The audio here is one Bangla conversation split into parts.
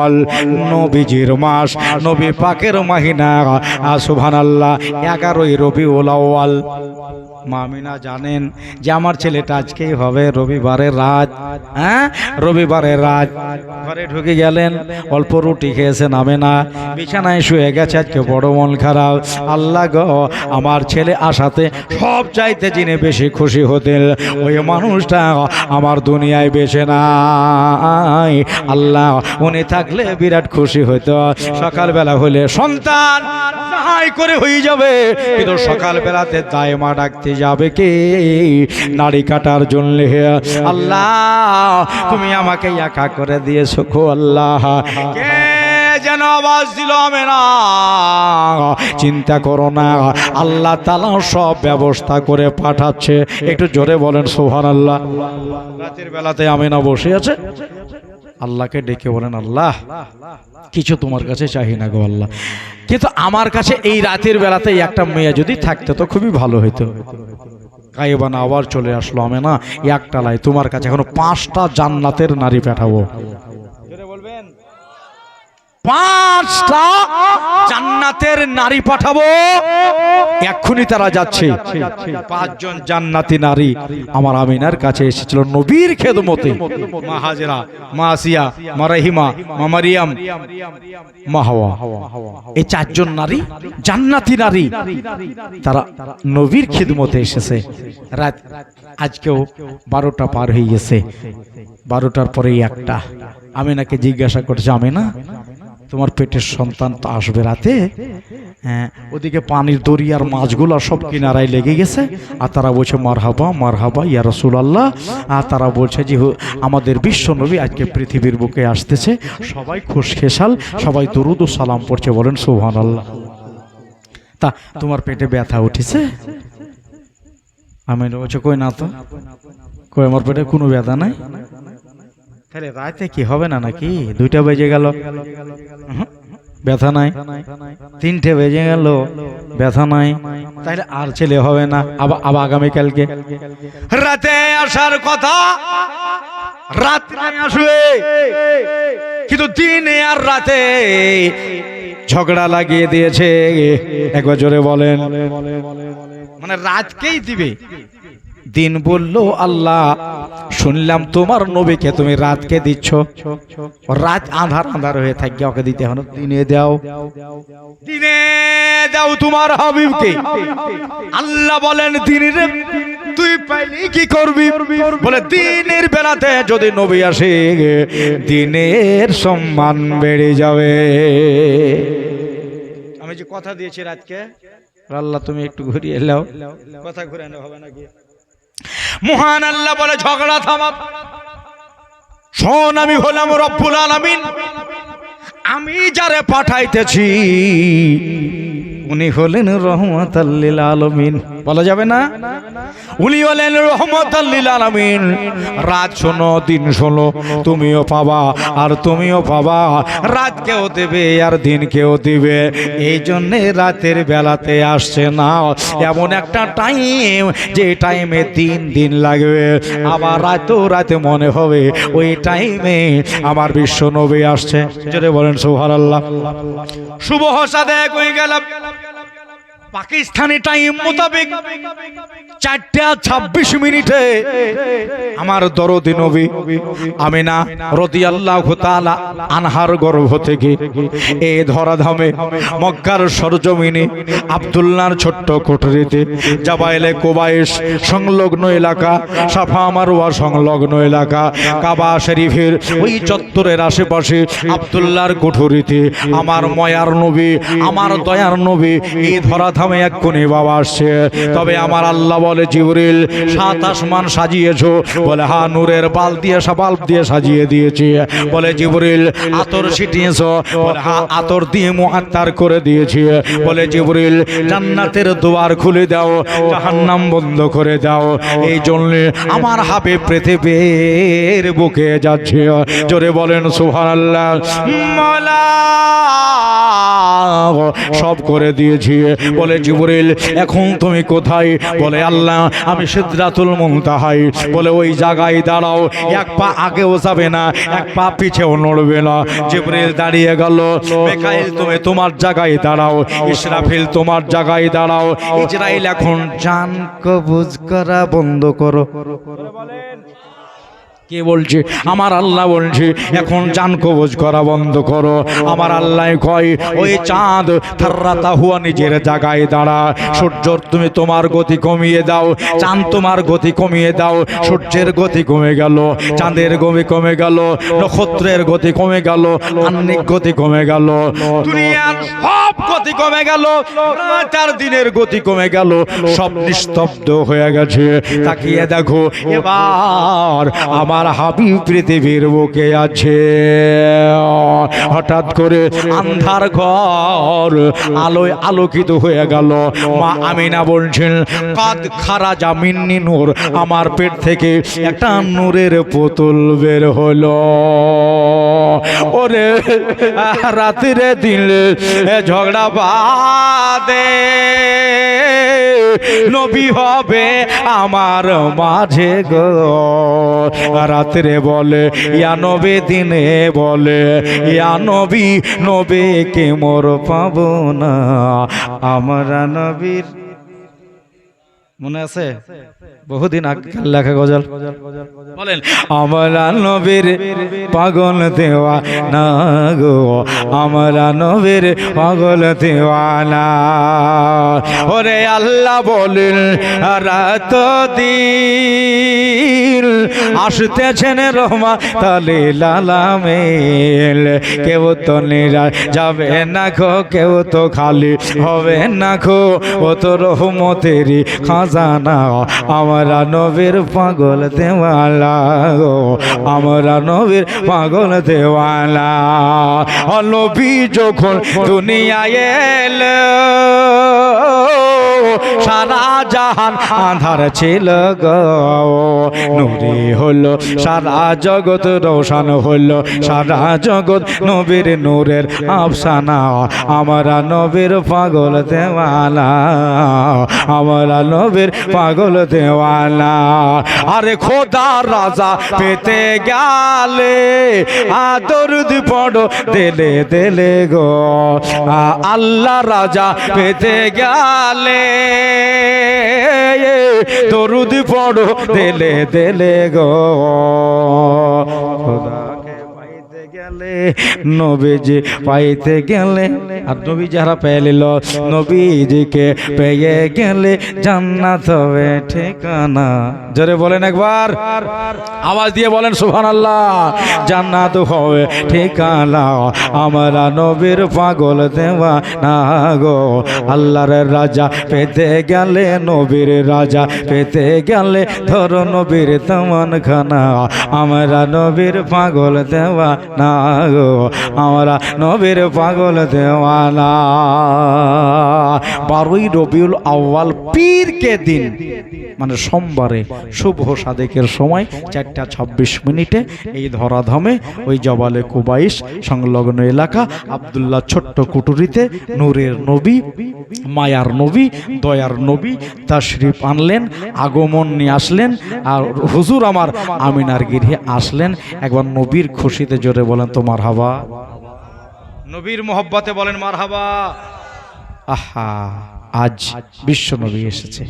আউয়াল নবীজির মাস নবী পাকের মাহিনা। সুবহানাল্লাহ এগারোই রবিউল আউয়াল। মামিনা জানেন যে আমার ছেলেটা আজকেই হবে রবিবারের রাত। হ্যাঁ? রবিবারের রাত। ঘরে ঢুকে গেলেন, অল্প রুটি খেয়েছে, নামে না। বিছানায় শুয়ে গেছে, আজকে বড় মন খারাপ। আল্লাহ গ, আমার ছেলে আসাতে সব চাইতে যিনি বেশি খুশি হতেন, ওই মানুষটা আমার দুনিয়ায় বেছে নাই। আল্লাহ, উনি থাকলে বিরাট খুশি হইতো। সকালবেলা হলে সন্তান করে হয়ে যাবে, কিন্তু সকালবেলাতে দায়মা ডাকতে যাবে কে? নারী কাটার জন্য আল্লাহ, তুমি আমাকে একা করে দিয়েছ খো আল্লাহ। যেন আওয়াজ দিল আমি না চিন্তা করো না, আল্লাহ তালা সব ব্যবস্থা করে পাঠাচ্ছে। একটু জোরে বলেন সোহান আল্লাহ রাতের বেলাতে আমি না বসে আছে। আল্লাহকে ডেকে বলেন, আল্লাহ, কিছু তোমার কাছে চাহি না গো আল্লাহ। কিন্তু আমার কাছে এই রাতের বেলাতে একটা মেয়ে যদি থাকতে তো খুবই ভালো হইতো। গায়েবানা আবার চলে আসলো, আমি না একটা লাই তোমার কাছে এখনও পাঁচটা জান্নাতের নারী পাঠাবো। পাঁচটা জান্নাতের নারী পাঠাবো। এক্ষুনি তারা যাচ্ছে। পাঁচজন জান্নাতি নারী আমার আমিনার কাছে এসেছিল নবীর খেদমতে। মা হাজেরা, মা আসিয়া, মা রহিমা, মা মারিয়াম, মা হাওয়া। এই চারজন নারী, জান্নাতি নারী, তারা নবীর খেদমতে এসেছে। রাত আজকেও বারোটা পার হয়ে গেছে। বারোটার পরেই একটা। আমিনাকে জিজ্ঞাসা করছে, আমিনা তোমার পেটের সন্তান তো আসবে রাতে? হ্যাঁ ওদিকে পানির দরিয়ার মাছগুলো সব কিনারায় লেগে গেছে। আর তারা বলছে, মারহাবা মারহাবা, ইয়া রসুল আল্লাহ আর তারা বলছে যে আমাদের বিশ্ব নবী আজকে পৃথিবীর বুকে আসতেছে। সবাই খুশ খেসাল সবাই দরুদ ও সালাম পড়ছে। বলেন সোহান আল্লাহ তা, তোমার পেটে ব্যথা উঠেছে? আমি বলছে, কই না তো? কই, আমার পেটে কোনো ব্যথা নাই? তাহলে রাতে কি হবে না নাকি? দুইটা বেজে গেল। ব্যথা নাই? তিনটে বেজে গেল। ব্যথা নাই? তাহলে আর ছেলে হবে না আবার আবার আগামীকালকে রাতে আসার কথা রাত্রে আসবে। কিন্তু দিনে আর রাতে ঝগড়া লাগিয়ে দিয়েছে। একবার জোরে বলেন। মানে রাতকেই দিবে। দিন বলল, আল্লাহ, শুনলাম তোমার নবীকে তুমি রাতকে দিচ্ছ। রাত আধার আধার হয়ে থাকবে, ওকে দিতে হলো দিনে দাও। দিনে দাও তোমার হাবিবকে। আল্লাহ বলেন, দিনের তুই পাইলি কি করবি? বলে, দিনের বেলাতে যদি নবী আসে, দিনের সম্মান বেড়ে যাবে। আমি যে কথা দিয়েছি রাতকে আল্লাহ, তুমি একটু ঘুরিয়ে এলাও কথা ঘুরানো হবে নাকি? মহান আল্লাহ বলে, ঝগড়া থামা। শোন, আমি হলাম রব্বুল আলামিন। আমি যারে পাঠাইতেছি, উনি হলেন রহমত আল্লিল আলমিন। বলা যাবে না? উনি হলেন রহমত আলমিন। রাত শোনো, দিন শোনো, তুমিও পাবা আর তুমিও পাবা। রাত কেউ দেবে আর দিন কেউ দিবে। এই জন্যে রাতের বেলাতে আসছে না। এমন একটা টাইম যে টাইমে দিন দিন লাগবে। আবার রাতেও রাতে মনে হবে ওই টাইমে আমার বিশ্ব নবী আসছে বলেন সুহার আল্লাহ শুভ হসাদে কই গেলাম? পাকিস্তানি টাইম মোতাবেক চারটা ছাব্বিশ মিনিটে আমার দরদি নবী আমিনা রদি আল্লাহ আনহার গর্ভ থেকে এ ধরাধামে মক্কার সরজমিনে আবদুল্লার ছোট্ট কোঠরিতে জাবাইলে কোবাইশ সংলগ্ন এলাকা, সাফা মারোয়া সংলগ্ন এলাকা, কাবা শরীফের ওই চত্বরের আশেপাশে আবদুল্লার কোঠরিতে আমার ময়ার নবী, আমার দয়ার নবী এই ধরাধামে এক্ষুনি বাবা আসছে। তবে আমার আল্লাহ বলে, জিবরিল, সাত আসমান সাজিয়েছো। বলে, হা, নূরের বাল দিয়ে সাবাল দিয়ে সাজিয়ে দিয়েছি। বলে, জিবরিল, আতর ছিটিয়েছ। বলে, হা, আতর দিয়ে মুহাত্তার করে দিয়েছি। বলে, জিবরিল, জান্নাতের দুয়ার খুলে দাও, জাহান্নাম বন্ধ করে দাও। এই জন্য আমার হাবে পৃথিবীর বুকে যাচ্ছে। জোরে বলেন, সুবহানাল্লাহ। মালা সব করে দিয়েছি। বলে জিবরিল, এখন তুমি কোথায়? বলে, আল্লাহ, আমি সিদ্ধাতুল মুনতাহাই। বলে, ওই জায়গায় দাঁড়াও, এক পা আগেও যাবে না, এক পা পিছেও নড়বে না। জিবরিল দাঁড়িয়ে গেল তুমি তোমার জায়গায় দাঁড়াও, ইসরাফিল, তোমার জায়গায় দাঁড়াও। ইসরাইল এখন জান কবুজ করা বন্ধ করো। কে বলছে? আমার আল্লাহ বলছে, এখন জান কবজ করা বন্ধ করো। আমার আল্লাহ কয়, ওই চাঁদ থার্রাতা হুয়া নিজের জায়গায় দাঁড়া। সূর্য তুমি তোমার গতি কমিয়ে দাও, চাঁদ তোমার গতি কমিয়ে দাও, সূর্যের গতি কমে গেল, চাঁদের গতি কমে গেল, নক্ষত্রের গতি কমে গেল আন্নিক গতি কমে গেল সব গতি কমে গেল চার দিনের গতি কমে গেল, সব নিস্তব্ধ হয়ে গেছে। তাকিয়ে দেখো, এবার আমার হাবিব পৃথিবীর বুকে আছে। হঠাৎ করে আন্ধার ঘর আলোয় আলোকিত হয়ে গেল। মা আমিনা বলছেন, কাদ খারা জামিননি নূর, আমার পেট থেকে একটা নূরের পুতুল বের হলো। ওরে রাত্রে দিলে ঝগড়া বাদে নবী হবে আমার মাঝে গো। রাত্রে বলে, ইয়া নবে দিনে বলে, ইয়া নবী নবে কে মোর পাবো না। আমরা নবীর মনে আছে? বহুদিন আগে লেখা গজল। বলেন। আমরা নবীর পাগল দেওয়া না গো আমরা নবীর পাগল দেওয়ানা। ওরে আল্লাহ বলেন রাত দিন আসতেছেন রহমা তালে লালামেল। কেউ তো নিরা যাবে না খো কেউ তো খালি হবে না খো ও তো রহমতেরই খাজানা আমরা নবীর পাগল দেওয়ালা আমরা নবীর পাগল দেওয়ালা। নবী যখন দুনিয়া এলো সারা জাহান আধার ছিল গো। নূরে হলো, সারা জগৎ রোশন হলো। সারা জগৎ নবীর নূরের আফসানা। আমরা নবীর পাগল দেওয়ালা। আমরা নবীর পাগল দেওয়ালা। আরে খোদা রাজা পেতে গেলে আদর পড়ো, দেলে দেলে গো। আল্লাহ রাজা পেতে গেলে দরুদ পড়ো দেলে দেলে গো। গেলে নবীজি পাইতে গেলে, আর নবী যারা পেয়ে নিল নবীজিকে পেয়ে গেলে জান্নাত হবে ঠিকানা। জোরে বলেন একবার, আওয়াজ দিয়ে বলেন সুবহান আল্লাহ জান্নাত হবে ঠিকানা। আমরা নবীর পাগল দেওয়া না গো। আল্লাহর রাজা পেতে গেলে, নবীর রাজা পেতে গেলে ধরো নবীর তেমন খানা আমরা নবীর পাগল দেওয়া না গো আমরা নবীর পাগল দেওয়ানা। বারোই রবিউল আউ্বাল পীরকে দিন? মানে সোমবারে শুভ সাদেকের সময় চারটা ছাব্বিশ মিনিটে এই ধরাধামে ওই জবালে কুবাইশ সংলগ্ন এলাকা আবদুল্লাহ ছোট্ট কুটুরিতে নূরের নবী মায়ার নবী দয়ার নবী তাশরিফ আনলেন আগমন নিয়ে আসলেন আর হুজুর আমার আমিনার গিরে আসলেন। একবার নবীর খুশিতে জোরে বলেন তোমার হাবা নবীর মোহব্বতে বলেন মার হাবা আহা। আজ বিশ্ব নবী এসেছে।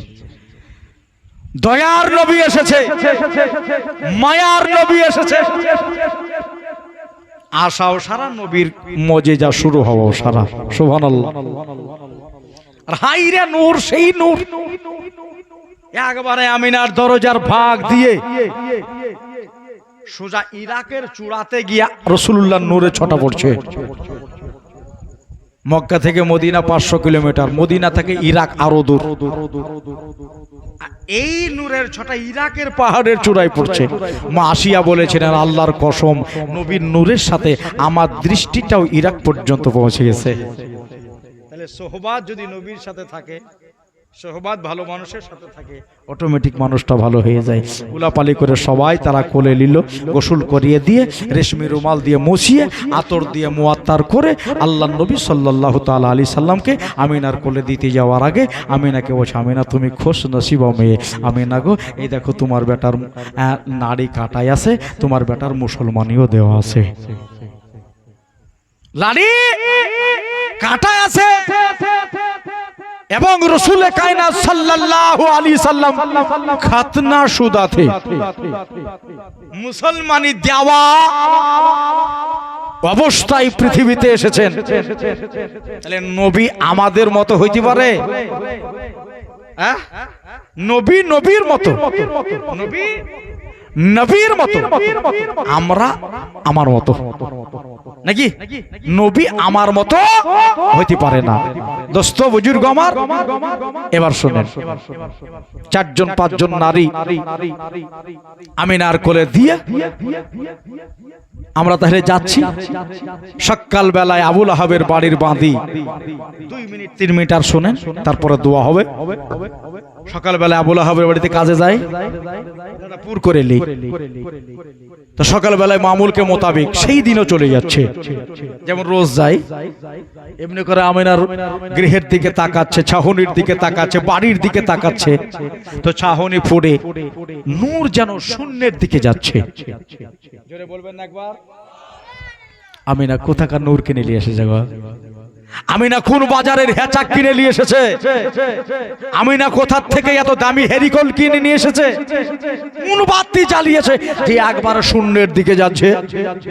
দয়ার নবী এসেছে। মায়ার নবী এসেছে। আশাও সারা নবীর মজে যা শুরু হওয়া সারা। সুভান আর হাইরা নূর, সেই নূর। একবারে আমিনার দরজার ভাগ দিয়ে সোজা ইরাকের চূড়াতে গিয়া রসুল্লাহ নূরে ছটা পড়ছে। মক্কা থেকে মদিনা পাঁচশো কিলোমিটার। মদিনা থেকে ইরাক আরও দূর। এই নূরের ছটা ইরাকের পাহাড়ের চূড়ায় পড়ছে। মা আসিয়া বলেছিলেন, আল্লাহর কসম, নবীর নূরের সাথে আমার দৃষ্টিটাও ইরাক পর্যন্ত পৌঁছে গেছে। তাহলে সোহবাদ যদি নবীর সাথে থাকে সোহবাদ ভালো মানুষের সাথে থাকে। অটোমেটিক মানুষটা ভালো হয়ে যায়। উলাপালি করে সবাই তারা কোলে নিল গোসল করিয়ে দিয়ে রেশমি রুমাল দিয়ে মুছিয়ে আতর দিয়ে মুয়াত্তার করে আল্লাহ নবী সাল্লাহ তাল আলী সাল্লামকে আমিনার কোলে দিতে যাওয়ার আগে আমিনাকে বলছে আমিনা তুমি খোশ নসিব মেয়ে। আমিনা গো এই দেখো তোমার বেটার নাড়ি কাটাই আছে তোমার বেটার মুসলমানিও দেওয়া আছে। লাড়ি কাটাই আছে। এবং রসুলে কায়না সাল্লাল্লাহু আলাইহি সাল্লাম খাতনা সুদাতে মুসলমানি দেওয়া অবস্থায় পৃথিবীতে এসেছেন। তাহলে নবী আমাদের মতো হইতে পারে? নবী নবীর মতো। নবী নবীর মতো। আমরা আমার মতো। নাকি? নবী আমার মতো হইতে পারে না। দোস্ত বুজুর্গ আমার এবার শোনেন। চারজন পাঁচজন নারী আমিনার কোলে দিয়ে আমরা তাহলে যাচ্ছি। সকাল বেলায় আবুল আহাবের বাড়ির বাঁধি। দুই মিনিট তিন মিনিট আর শোনেন তারপরে দোয়া হবে। সকালবেলা আবুল আহাবের বাড়িতে কাজে যায় পুর করে লি। তো সকালবেলায় মামুলকে মোতাবেক সেই দিনও চলে যাচ্ছে। যেমন রোজ যায় এমনি করে আমিনার গৃহের দিকে তাকাচ্ছে ছাহনির দিকে তাকাচ্ছে বাড়ির দিকে তাকাচ্ছে। তো ছাহনি ফুড়ে নূর যেন শূন্যের দিকে যাচ্ছে। জোরে বলবেন না একবার। আমিনা কোথাকার নূর কিনে নিয়ে এসেছে গো আমিনা কোন বাজারের হেঁচা কিনে নিয়ে এসেছে? আমি না কোথার থেকে এত দামি হেরিকল কিনে নিয়ে এসেছে? কোন বাতি জ্বালিয়েছে? যে একবার শূন্যের দিকে যাচ্ছে।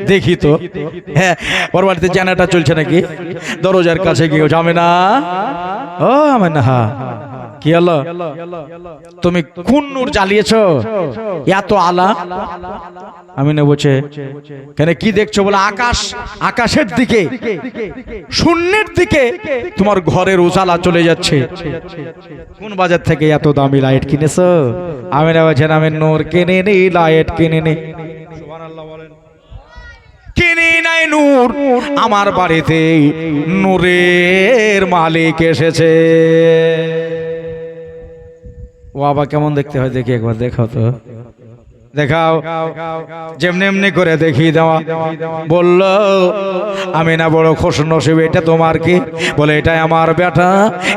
দেখি তো। হ্যাঁ ওর বাড়িতে জানাটা চলছে নাকি? দরজার কাছে গিয়ে যাবে না ও আমিনা হ্যাঁ কি তুমি কোন নূর জ্বালিয়েছ? এত আলা? আমি না বলছে কেন কি দেখছ বলে? আকাশ, আকাশের দিকে, শূন্যের দিকে তোমার ঘরের উজালা চলে যাচ্ছে। কোন বাজার থেকে এত দামি লাইট কিনেছো? আমি না বলছেন আমি নূর কিনে নি লাইট কিনে নি কিনি নাই নূর, আমার বাড়িতে নূরের মালিক এসেছে। ও আবার কেমন দেখতে হয় দেখি একবার, দেখাও তো। দেখাও। যেমনি এমনি করে দেখিয়ে দেওয়া। বলল, আমি না বড় খুশ নসিব, এটা তোমার কি? বলে, এটাই আমার বেটা,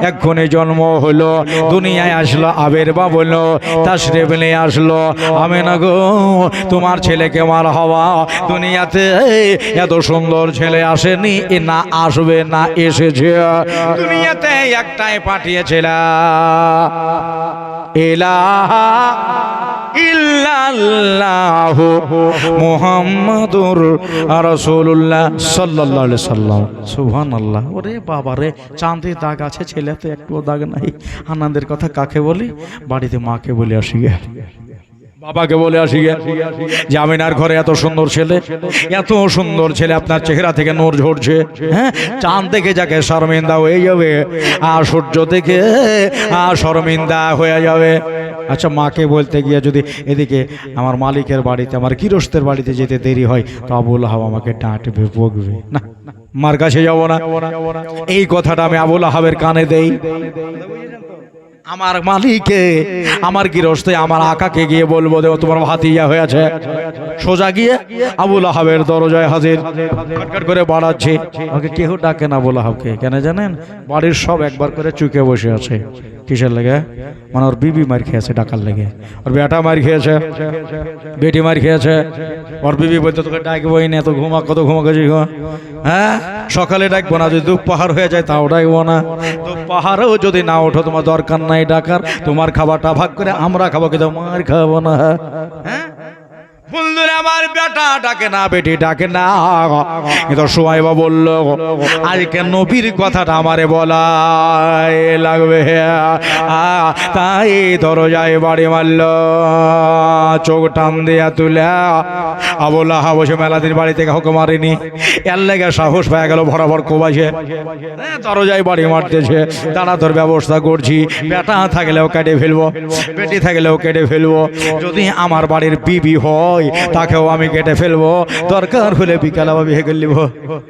এক্ষুনি জন্ম হলো দুনিয়ায় আসলো, আবের বা বলল, তাশরিফ নিয়ে আসলো। আমি না গো, তোমার ছেলেকে মার হওয়া, দুনিয়াতে এত সুন্দর ছেলে আসেনি, এ না আসবে, না এসেছে। দুনিয়াতে একটাই পাঠিয়েছিলাম ইলাহা ইল্লাল্লাহ মুহাম্মাদুর রাসূলুল্লাহ সাল্লাল্লাহু আলাইহি সাল্লাম। সুবহানাল্লাহ। ওরে বাবা রে চাঁদে দাগ আছে, ছেলেতে একটু দাগ নাই। আনন্দের কথা কাকে বলি? বাড়িতে মাকে বলে আসি বাবাকে বলে আসি যে আমিনার ঘরে এত সুন্দর ছেলে, এত সুন্দর ছেলে, আপনার চেহারা থেকে নোর ঝরছে হ্যাঁ? চাঁদ দেখে যাকে শর্মিন্দা হয়ে যাবে, আর সূর্য দেখে, আর শর্মিন্দা হয়ে যাবে। আচ্ছা মাকে বলতে গিয়ে যদি এদিকে আমার মালিকের বাড়িতে, আমার কিরস্তের বাড়িতে যেতে দেরি হয়, তো আবুল আহাব আমাকে ডাঁটবে বকবে। না, মার কাছে যাব না। এই কথাটা আমি আবুল হাবের কানে দেই। আমার মালিকে, আমার গৃহস্থে, আমার আকাকে গিয়ে বলব দেব তোমার ভাতিজা হয়েছে। সোজা গিয়ে আবুল আহাবের দরজায় হাজির, খটখট করে বাড়াচ্ছে। ওকে কেউ ডাকে না আবুল আহাবকে, কেন জানেন? বাড়ির সব একবার করে চুকে বসে আছে। কিসের লেগে? মানে ওর বিবি মার খেয়েছে ডাকার লেগে। ওর বেটা মার খেয়েছে, বেটি মার খেয়েছে। ওর বিবি বলতে তোকে ডাকবোই না তো ঘুমা, কত ঘুমা গেছি হ্যাঁ? সকালে ডাকবো না, যদি দুঃখ দুপাহার হয়ে যায় তাও ডাকবো না। পাহাড়েও যদি না ওঠো, তোমার দরকার নাই ডাকার। তোমার খাবারটা ভাগ করে আমরা খাব, কিন্তু মার খাব না। হ্যাঁ? আমার বেটা ডাকে না, বেটি ডাকে না। কিন্তু সোয়াইবা বলল, আজকে নবীর কথাটা আমারে বলাই লাগবে। তাই দরজায় বাড়ি মারল, চোখ টান দিয়া তুলে আবুল্লাহ বসে মেলাদিন বাড়ি থেকে হোক মারেনি। এর লেগে সাহস পাওয়া গেল ভরাভর কোবাইছে দরজায় বাড়ি মারতেছে তারা তোর ব্যবস্থা করছি। বেটা থাকলেও কেটে ফেলব, বেটি থাকলেও কেটে ফেলব। যদি আমার বাড়ির বিবি হয় হয় তাকেও আমি কেটে ফেলব। দরকার হলে বিকাল আবার বিয়ে করে নিব।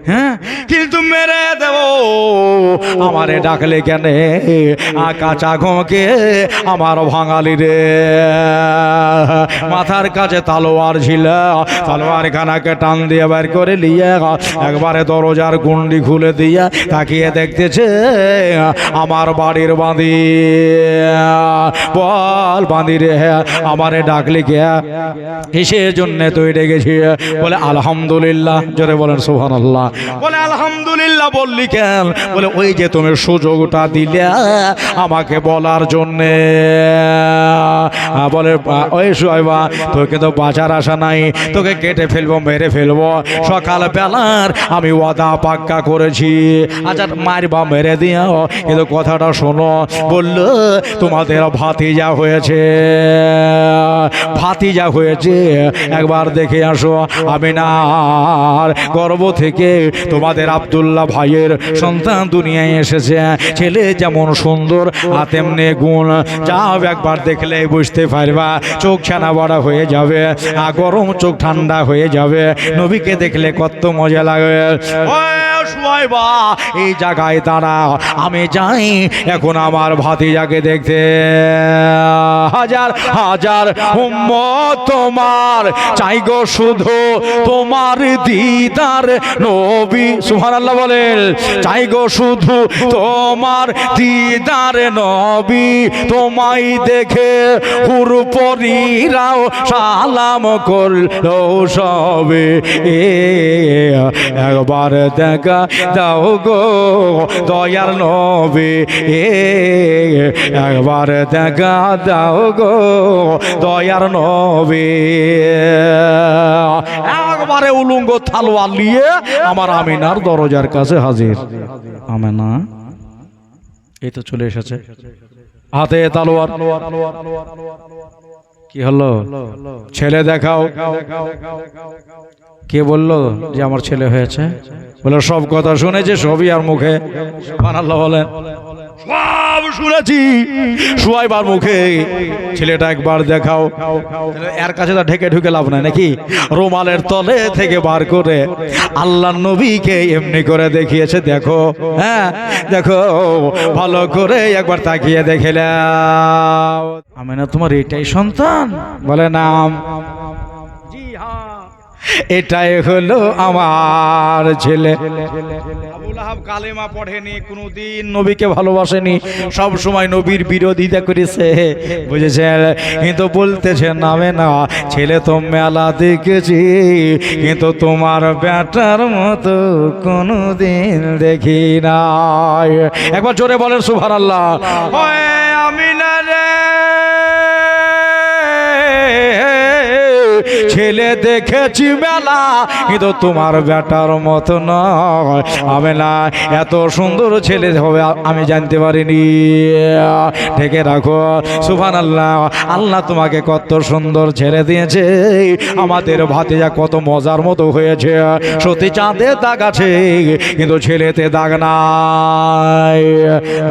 হ্যাঁ? কিন্তু মেরে দেব। আমারে ডাকলে কেন? কাঁচা ঘোঁকে আমার ভাঙালি রে। মাথার কাছে তালোয়ার ছিল। তালোয়ার খানাকে টান দিয়ে বের করে নিয়ে একবারে দরজার গুন্ডি খুলে দিয়ে তাকিয়ে দেখতেছে আমার বাড়ির বাঁধি। বল বাঁধি রে। আমারে ডাকলি কে? কিসের জন্য তুই ডেকেছি বলে, আলহামদুলিল্লাহ। জোরে বলেন সোহান আল্লাহ বলে, আলহামদুলিল্লাহ। বললি কেন? বলে, ওই যে তুমি সুযোগটা দিলে আমাকে বলার জন্যে। বলে, ওই সোয়াইবা তোকে তো বাঁচার আশা নাই। তোকে কেটে ফেলব, মেরে ফেলব। সকাল বেলার আমি ওয়াদা পাক্কা করেছি। আচ্ছা মারবা, মেরে দিও। কিন্তু কথাটা শোনো। বলল, তোমাদের ভাতিজা হয়েছে। ভাতিজা হয়েছে। একবার দেখে আসো আমি না গর্ব থেকে তোমাদের আবদুল্লাহ ভাইয়ের সন্তান দুনিয়ায় এসেছে। ছেলে যেমন সুন্দর, আর তেমনি গুণ। যাও একবার দেখলে বুঝতে পারবা, চোখ ছানা বড়া হয়ে যাবে, আর গরম চোখ ঠান্ডা হয়ে যাবে। নবীকে দেখলে কত মজা লাগে। ওই সুয়াইবা, এই জায়গায় দাঁড়া আমি যাই এখন আমার ভাতিজাকে দেখতে। হাজার হাজার উম্মত তোমার। চাই গো শুধু তোমার দিদার নবী। সুবহানাল্লাহ বলেন চাই গো শুধু তোমার দিদার নবী। তোমায় দেখে হুরপরিরাও সালাম করল সবে। একবার দেখা দাও গো, দয়ার নবী। এ একবার দেখা দাও গো, দয়ার নবী। একবারে উলুঙ্গ থালোয়ার নিয়ে আমার আমিনার দরজার কাছে হাজির। আমেনা, এই তো চলে এসেছে। হাতে তালোয়ার। কি হলো? ছেলে দেখাও। কে বলল যে আমার ছেলে হয়েছে? বলে, সব কথা শুনেছে, সবই আর মুখে। বলেন। সব শুনেছি, সুয়াইবার মুখে। ছেলেটা একবার দেখাও। এর কাছে তো ঢেকে ঢুকে লাভ নাই নাকি? রুমালের তলে থেকে বার করে আল্লাহ নবীকে এমনি করে দেখিয়েছে, দেখো হ্যাঁ দেখো, ভালো করে একবার তাকিয়ে দেখিলাম আমি না তোমার এটাই সন্তান? বলে নাম এটাই হলো আমার ছেলে। আবুল আহাব কালেমা পড়েনি, কোনোদিন নবীকে ভালোবাসেনি। সব সময় নবীর বিরোধিতা করেছে। বুঝেছেন? কিন্তু বলতেছে নামে না, ছেলে তো মেলা দেখেছি। কিন্তু তোমার ব্যাটার মতো কোনোদিন দেখি নাই। একবার জোরে বলেন সুভার আল্লাহ আমি না ছেলে দেখেছি মেলা, কিন্তু তোমার বেটার মতো নয়। আমি না, এত সুন্দর ছেলে হবে, আমি জানতে পারিনি। ঢেকে রাখো। সুফান আল্লাহ আল্লাহ তোমাকে কত সুন্দর ছেড়ে দিয়েছে। আমাদের ভাতিজা কত মজার মতো হয়েছে। সত্যি চাঁদে দাগ আছে, কিন্তু ছেলেতে দাগ নাই।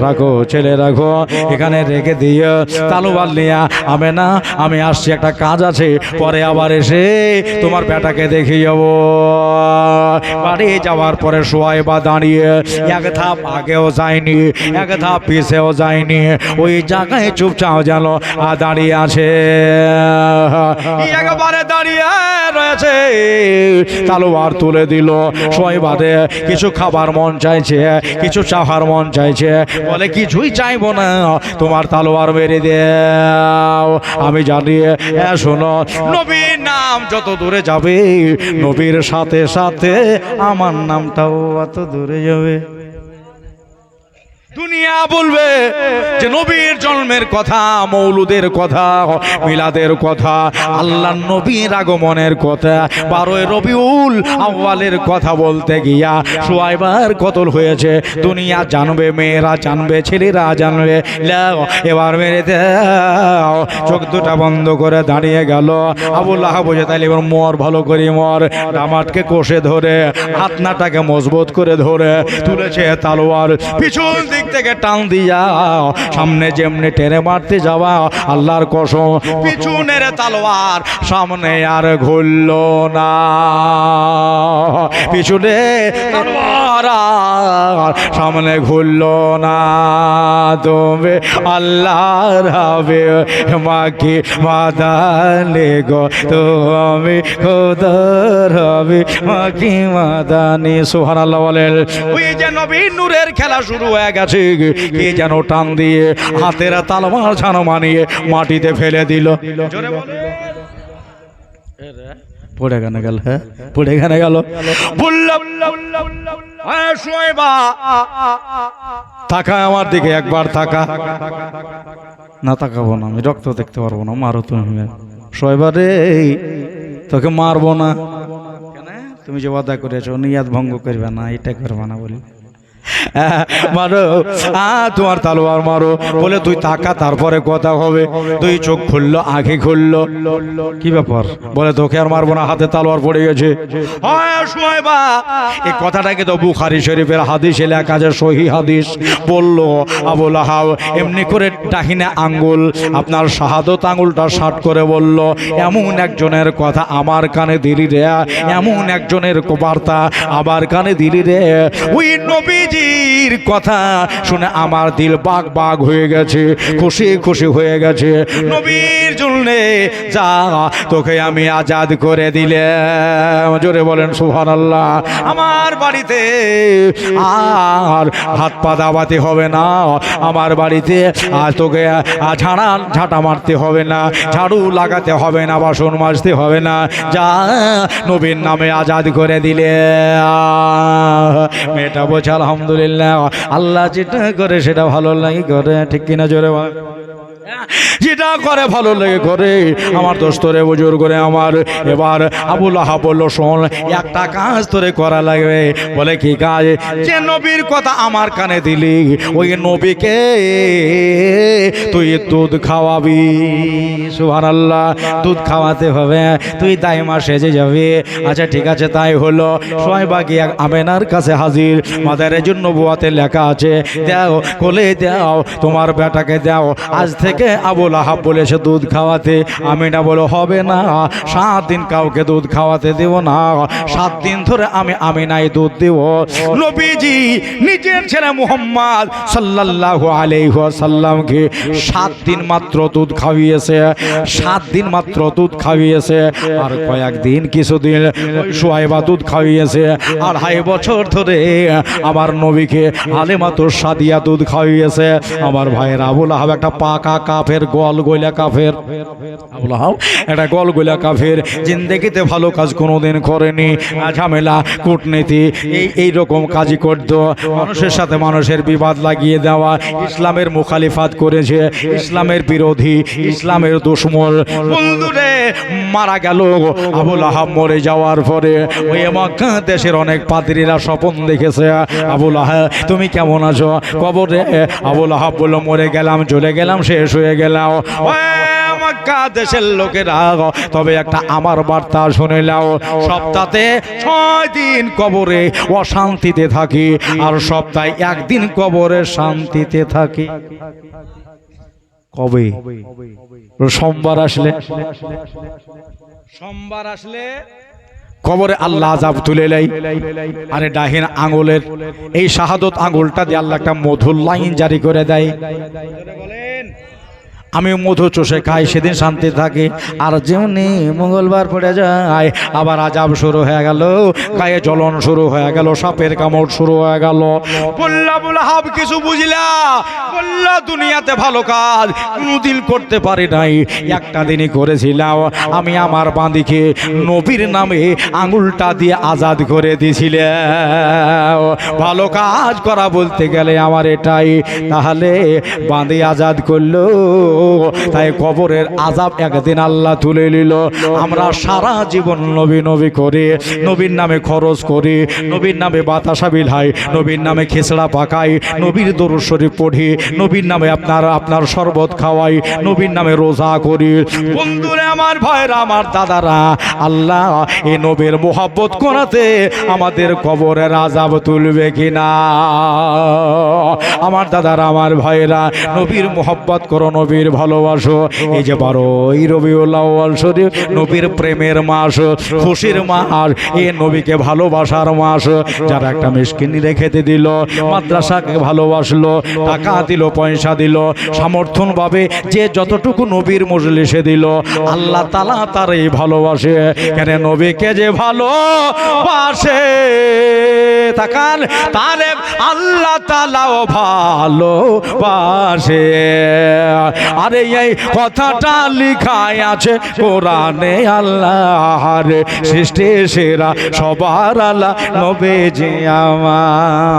রাখো, ছেলে রাখো। এখানে রেখে দিয়ে তালুবাল নিয়ে, আমি না, আমি আসছি, একটা কাজ আছে। পরে আবার এসে তোমার বেটাকে দেখে যাব। বাড়ি যাওয়ার পরে শোয়াই বা দাঁড়িয়ে এক ধাপ আগেও যায়নি, এক ধাপ পিছেও যায়নি, ওই জায়গায় চুপচাপ যেন আর দাঁড়িয়ে আছে। একবারে দাঁড়িয়ে রয়েছে, তালোয়ার তুলে দিল। সময় বাদে কিছু খাবার মন চাইছে, কিছু চাহার মন চাইছে, বলে, কিছুই চাইব না, তোমার তালোয়ার মেরে দাও। আমি জানি শোনো নবীর নাম যত দূরে যাবে নবীর সাথে সাথে আমার নামটাও অত দূরে যাবে। দুনিয়া বলবে যে নবীর জন্মের কথা, মৌলুদের কথা, মিলাদের কথা আল্লাহ নবীর আগমনের কথা, বারোই রবিউল আউ্বালের কথা বলতে গিয়া সোয়াইবার কতল হয়েছে। দুনিয়া জানবে, মেয়েরা জানবে, ছেলেরা জানবে। এবার মেরে দাও। চোখ দুটা বন্ধ করে দাঁড়িয়ে গেল। আবুল্লাহ বুঝে তাইলে এবার মর, ভালো করে মর। ডামাটকে কষে ধরে, হাতনাটাকে মজবুত করে ধরে, তুলেছে তালোয়ার। পিছন দিকে দিক থেকে টান দিয়া, সামনে যেমনি টেনে মারতে যাওয়া, আল্লাহর কসম, পিছনের তালোয়ার সামনে আর ঘুরল না। পিছনে তালোয়ার সামনে ঘুরল না। তুমি আল্লাহর হবে মাকে মাদানে গো, তুমি খোদার হবে মাকে মাদানে। সোহান আল্লাহ বলেন, ওই যে নবী নূরের খেলা শুরু হয়ে গেছে। কে যেন টান দিয়ে হাতের তালমার ছানো মানিয়ে মাটিতে ফেলে দিল। পড়ে গেনে গেল হ্যাঁ? পড়ে গেনে গেল? বললাম তাকা আমার দিকে একবার তাকা। না তাকাবো না আমি রক্ত দেখতে পারব না মারো তুমি। শোয়েবা রে তোকে মারবো না। তুমি যে ওয়াদা করেছ নিয়াদ ভঙ্গ করবে না এটা করবে না বলি। মারো। আ, তোমার তালোয়ার মারো। বলে তুই তাকা তারপরে কথা হবে। তুই চোখ খুললো, আগে খুললো। কি ব্যাপার? বলে তোকে আর মারবো না, হাতে তালোয়ার পড়ে গেছে। এই কথাটাকে তো বুখারি শরীফের হাদিস এলাকা যে সহি হাদিস। বলল আবুল আহাব এমনি করে ডাহিনে আঙ্গুল, আপনার শাহাদত আঙ্গুলটা শার্ট করে বলল, এমন একজনের কথা আমার কানে দিলি রে, এমন একজনের বার্তা আমার কানে দিলি রে। ওই নবীজির কথা শুনে আমার দিল বাগ বাগ হয়ে গেছে, খুশি খুশি হয়ে গেছে। নবীর জন্যে যা, তোকে আমি আজাদ করে দিলে জোরে বলেন সুহান আল্লাহ আমার বাড়িতে আর হাত পা দাবাতে হবে না। আমার বাড়িতে আর তোকে ঝাড়া, ঝাঁটা মারতে হবে না। ঝাড়ু লাগাতে হবে না, বাসন মাজতে হবে না। যা, নবীর নামে আজাদ করে দিলে মেয়েটা বলছে, আলহামদুলিল্লাহ। আল্লাহ যেটা করে সেটা ভালো লাগে করে ঠিক কিনা জোরে যেটা করে ভালো লেগে করে। আমার দোস্তরে বুজুর করে আমার এবার আবুল আহা বলল, শোন, একটা কাজ তোরে করা লাগবে। বলে, কি কাজ? যে নবীর কথা আমার কানে দিলি, ওই নবীকে তুই দুধ খাওয়াবি। সুহান আল্লাহ দুধ খাওয়াতে হবে। তুই দাইমা সেজে যাবি। আচ্ছা ঠিক আছে, তাই হলো। সময় বাকি আমেনার কাছে হাজির। মাদারের জন্য বুয়াতে লেখা আছে, দাও, কোলে দাও, তোমার বেটাকে দাও। আজ থেকে আবুল আহাব বলেছে দুধ খাওয়াতে। আমি না বলো হবে না। সাত দিন কাউকে দুধ খাওয়াতে দেব না। সাত দিন ধরে আমি আমি নাই দুধ দেব। নবীজি নিজের ছেলে মুহাম্মদ সাল্লাল্লাহু আলাইহি সাল্লামকে সাত দিন মাত্র দুধ খাওয়িয়েছে। সাত দিন মাত্র দুধ খাওয়িয়েছে। আর কয়েকদিন কিছুদিন সোয়াইবা দুধ খাওয়িয়েছে। আড়াই বছর ধরে আমার নবীকে আলেমাতুর সাদিয়া দুধ খাওয়িয়েছে। আমার ভাইয়ের আবুল আহাব একটা পাকা কাফের গল গইলা কাফের। আবুল আহাব একটা গল কাফের। জিন্দেগিতে ভালো কাজ কোনোদিন করেনি। ঝামেলা, কূটনীতি, এই এই রকম কাজই করত। মানুষের সাথে মানুষের বিবাদ লাগিয়ে দেওয়া, ইসলামের মুখালিফাত করেছে, ইসলামের বিরোধী, ইসলামের দুশ্মন। বন্ধুরে, মারা গেল। আবুল আহাব মরে যাওয়ার পরে ওই দেশের অনেক পাদ্রীরা স্বপন দেখেছে। আবুল আহাব, তুমি কেমন আছো? কবরে? আবুল আহাব বলল, মরে গেলাম চলে গেলাম, শেষ। হয়ে মক্কা দেশের লোকেরা তবে একটা আমার বার্তা শুনে নাও। সপ্তাহে ছয় দিন কবরে অশান্তিতে থাকি, আর সপ্তাহে একদিন কবরে শান্তিতে থাকি। কবে? সোমবার আসলে? সোমবার আসলে কবরে আল্লাহ আজাব তুলে লাই আরে ডাহিন আঙুলের, এই শাহাদত আঙুলটা দিয়ে আল্লাহ একটা মধুর লাইন জারি করে দেয়। বলেন আমি মধু চষে খাই, সেদিন শান্তি থাকে। আর যেমনি মঙ্গলবার পড়ে যায়, আবার আজাব শুরু হয়ে গেল, গায়ে জ্বলন শুরু হয়ে গেল, সাপের কামড় শুরু হয়ে গেল। বললা বলা হাব, কিছু বুঝলা? বললা, দুনিয়াতে ভালো কাজ কোনোদিন করতে পারি নাই। একটা দিনই করেছিলাম, আমি আমার বাঁদিকে নবীর নামে আঙুলটা দিয়ে আজাদ করে দিয়েছিলাম ভালো কাজ করা বলতে গেলে আমার এটাই। তাহলে বাঁধে আজাদ করল তাই কবরের আজাব একদিন আল্লাহ তুলে নিল। আমরা সারা জীবন নবী নবী করে, নবীর নামে খরচ করি, নবীর নামে বাতাসা বিলাই নবীর নামে খেসড়া পাকাই, নবীর দরুদ শরীফ পড়ি, নবীর নামে আপনার আপনার শরবত খাওয়াই, নবীর নামে রোজা করি। বন্ধুরে, আমার ভাইরা, আমার দাদারা, আল্লাহ এ নবীর মোহাব্বত করাতে আমাদের কবরের আজাব তুলবে কিনা? আমার দাদারা, আমার ভাইরা নবীর মোহাব্বত করো, নবীর ভালোবাসো। এই যে বারোই রবিউল আউয়াল শরীফ, নবীর প্রেমের মাস, খুশির মাস, এ নবীকে ভালোবাসার মাস। যারা একটা মিসকিনি রেখেতে দিল, মাদ্রাসাকে ভালোবাসলো, টাকা দিল, পয়সা দিল সমর্থন ভাবে যে যতটুকু নবীর মজলিসে দিল, আল্লাহ তালা তার এই ভালোবাসে। কেন নবীকে যে ভালোবাসে, তাকান, তারে আল্লাহ তালাও ভালোবাসে আরে এই কথাটা লিখায় আছে কোরআনে আল্লাহ রে সৃষ্টি সেরা, সবার আল্লাহ নবে যে আমার।